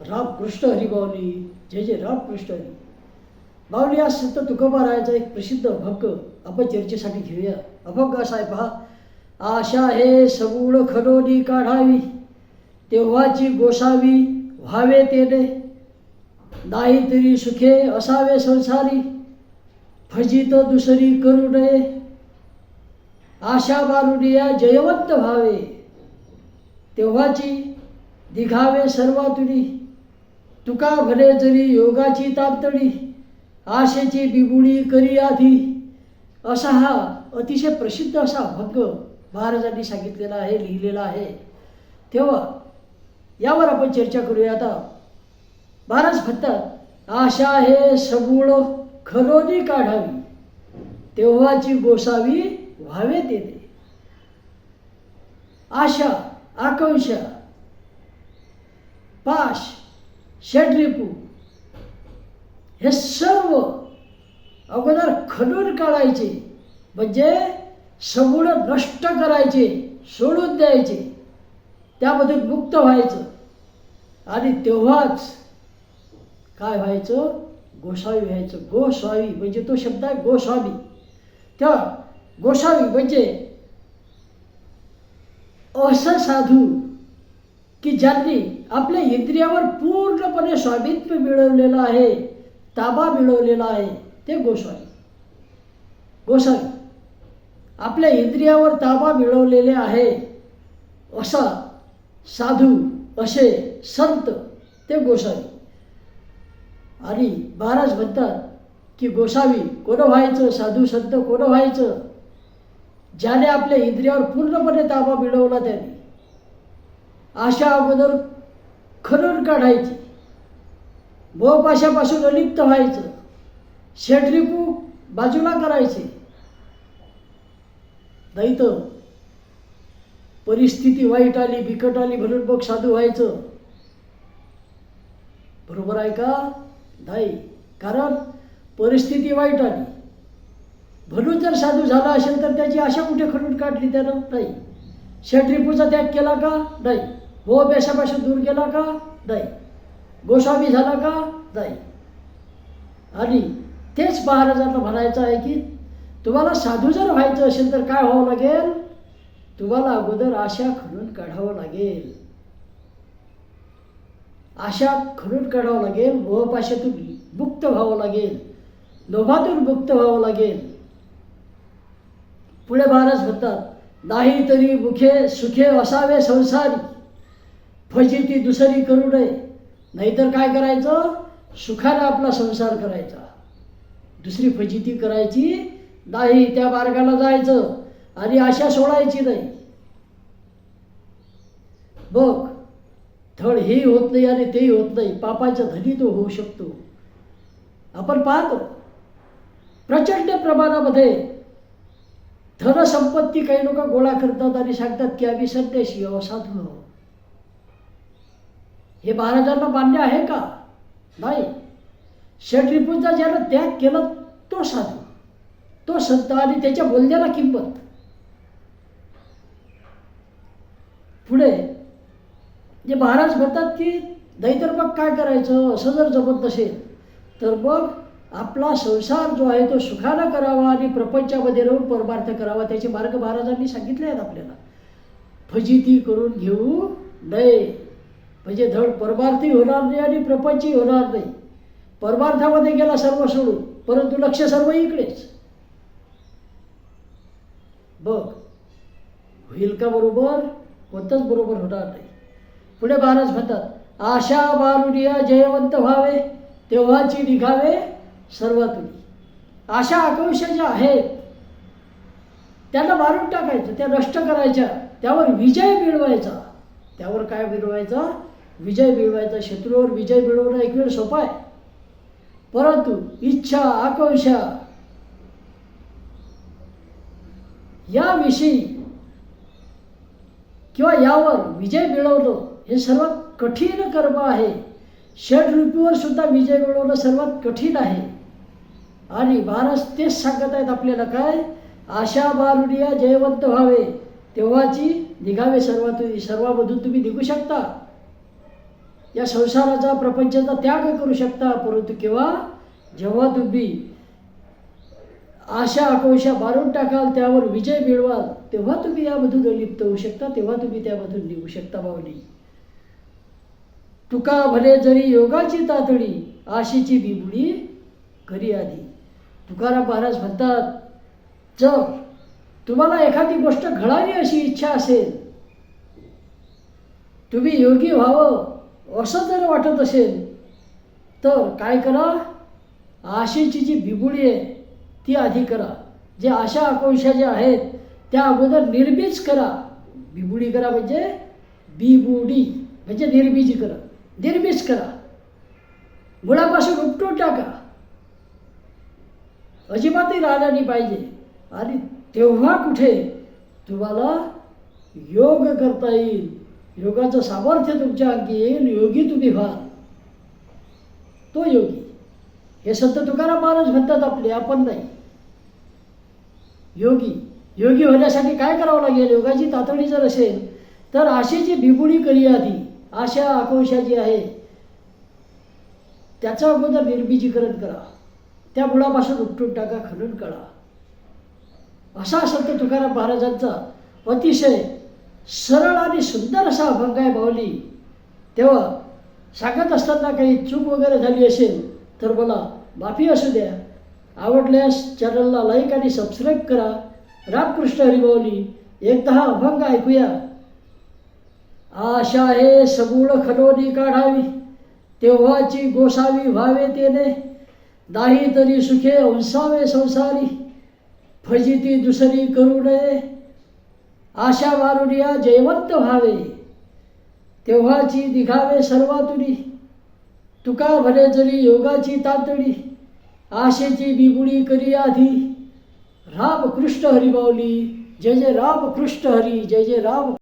रामकृष्ण हरी माऊली जय जय रामकृष्ण हरी. बावली आज संत तुकोबारायाचा एक प्रसिद्ध अभंग आपण चर्चेसाठी घेऊया. अभंग असा आहे पहा. आशा हे सगुण खलोनी काढावी तेव्हाची गोसावी व्हावे तेने. नाही तरी सुखे असावे संसारी फजित दुसरी करू नये. आशा बारुडिया जयवंत व्हावे तेव्हाची दिघावे सर्वातुरी तुका भले जरी योगाची तापतडी आशेची बिबुडी करी आधी असा हा अतिशय प्रसिद्ध असा अभंग महाराजांनी सांगितलेला आहे लिहिलेला आहे. तेव्हा यावर आपण चर्चा करूया आता. महाराज म्हणतात आशा हे सबूळ खलोनी काढावी तेव्हाची गोसावी व्हावे येते आशा आकांक्षा पाश षड्रिपू हे सर्व अगोदर खणून काढायचे. म्हणजे सगुण नष्ट करायचे सोडून द्यायचे. त्यामधून मुक्त व्हायचं. आणि तेव्हाच काय व्हायचं? गोसावी व्हायचं. गोस्वामी म्हणजे तो शब्द आहे गोस्वामी त्या गोसावी म्हणजे असं साधू की ज्यांनी आपल्या इंद्रियावर पूर्णपणे स्वामित्व मिळवलेलं आहे ताबा मिळवलेला आहे ते गोस्वामी. गोसावी आपल्या इंद्रियावर ताबा मिळवलेले आहे असा साधू असे संत ते गोसावी आणि महाराज म्हणतात की गोसावी कोणं व्हायचं? साधू संत कोणं व्हायचं? ज्याने आपल्या इंद्रियावर पूर्णपणे ताबा मिळवला त्याने. आशा अगोदर खरड काढायची. बोपाशापासून अलिप्त व्हायचं. शेडरिपू बाजूला करायचे. नाही तर परिस्थिती वाईट आली बिकट आली म्हणून साधू व्हायचं. बरोबर आहे का? नाही. कारण परिस्थिती वाईट आली. भरून जर साधू झाला असेल तर त्याची आशा कुठे खडून काढली त्यानं? नाही. षड्रिपूचा त्याग केला का? नाही. हो पेशापाशी दूर गेला का? नाही. गोस्वामी झाला का? नाही. आणि तेच महाराजांना म्हणायचं आहे की तुम्हाला साधू जर व्हायचं असेल तर काय व्हावं लागेल? तुम्हाला अगोदर आशा खणून काढावं लागेल. आशा खणून काढावं लागेल मोहपाशातून मुक्त व्हावं लागेल लोभातून मुक्त व्हावं लागेल. पुढे महाराज म्हणतात नाही तरी मुखे सुखे असावे संसारी. म्हणजे फजिती दुसरी करू नये नाहीतर काय करायचं? सुखाने आपला संसार करायचा. दुसरी फजिती करायची नाही त्या मार्गाला जायचं आणि आशा सोडायची नाही. बघ धड हेही होत नाही आणि तेही होत नाही. पापाच्या धनी तो होऊ शकतो. आपण पाहतो. प्रचंड प्रमाणामध्ये धनसंपत्ती काही लोक गोळा करतात आणि सांगतात की आम्ही संन्यासी आहो साधू आहो हे महाराजांना मान्य आहे का? नाही. षड्रिपूंचा ज्यानं त्याग केला तो साधू. तो संत आणि त्याच्या बोलण्याला किंमत. पुढे जे महाराज म्हणतात की नाहीतर मग काय करायचं? असं जर जमत नसेल तर मग आपला संसार जो आहे तो सुखानं करावा आणि प्रपंचामध्ये राहून परमार्थ करावा. त्याचे मार्ग महाराजांनी सांगितले आहेत आपल्याला. फजिती करून घेऊ नये. म्हणजे धड परमार्थी होणार नाही आणि प्रपंचही होणार नाही. परमार्थामध्ये गेला सर्व सोडून परंतु लक्ष सर्व इकडेच. बघ होईल का बरोबर? कोणतंच बरोबर होणार नाही. पुढे महाराज म्हणतात आशा बारुडिया जयवंत व्हावे तेव्हाची निघावे सर्वातुरी आशा आकांक्षा ज्या आहेत त्यांना मारून टाकायचं त्या नष्ट करायच्या त्यावर विजय मिळवायचा. त्यावर काय मिळवायचा? विजय मिळवायचा शत्रूवर विजय मिळवणं एक वेळ सोपा आहे. परंतु इच्छा आकांक्षा याविषयी किंवा यावर विजय मिळवणं हे सर्वात कठीण कर्म आहे. षडरूपीवर सुद्धा विजय मिळवणं सर्वात कठीण आहे. आणि महाराज तेच सांगत आहेत आपल्याला काय? आशा बारुडिया जयवंत व्हावे तेव्हाची निघावे सर्वात सर्वामधून तुम्ही निघू शकता. या संसाराचा प्रपंचाचा त्याग करू शकता परंतु केव्हा? जेव्हा तुम्ही आशा आकांक्षा मारून टाकाल त्यावर विजय मिळवाल तेव्हा तुम्ही यामधून लिप्त होऊ शकता तेव्हा तुम्ही त्यामधून निघू शकता भावनी. तुका भले जरी योगाची तातडी आशेची बिबुडी घरी आधी तुकाराम महाराज म्हणतात जर तुम्हाला एखादी गोष्ट घडावी अशी इच्छा असेल तुम्ही योगी व्हावं. असं जर वाटत असेल तर काय करा? आशेची जी बिबुडी आहे ती आधी करा. जे आशा आकांक्षा ज्या आहेत त्या अगोदर निर्बीज करा. बिबुडी करा म्हणजे बिबुडी म्हणजे निर्बीज करा. निर्बीज करा. मुळापासून उपटून टाका. अजिबातही राहिला नाही पाहिजे. आणि तेव्हा कुठे तुम्हाला योग करता येईल. योगाचं सामर्थ्य तुमच्या अंगी येईल योगी तुम्ही व्हाल तो योगी. हे संत तुकाराम महाराज म्हणतात आपले आपण नाही. योगी. योगी होण्यासाठी काय करावं लागेल? योगाची तातडी जर असेल तर आशेची बिगुणी करी आधी. आशा आकांक्षा जी आहे त्याचं अगोदर निर्बीजीकरण करा. त्या मुळापासून उपटून टाका खनन करा असा संत तुकाराम महाराजांचा अतिशय सरळ आणि सुंदर असा अभंग आहे माऊली. तेव्हा सांगत असताना काही चूक वगैरे झाली असेल तर मला माफी असू द्या. आवडल्यास चॅनलला लाईक आणि सबस्क्राईब करा. रामकृष्ण हरिमाऊली एकदा हा अभंग ऐकूया. आशा हे समूळ खडोनी काढावी तेव्हाची गोसावी व्हावे तेने. नाही तरी सुखे अंसावे संसारी फजिती दुसरी करू नये. आशा वारुडिया जयवंत व्हावे. तेव्हाची दिघावे सर्वातुरी तुका भरे जरी योगाची तातडी आशेची बिबुडी करी आधी. राम कृष्ण हरी माऊली जय जय राम कृष्ण हरी जय जय राम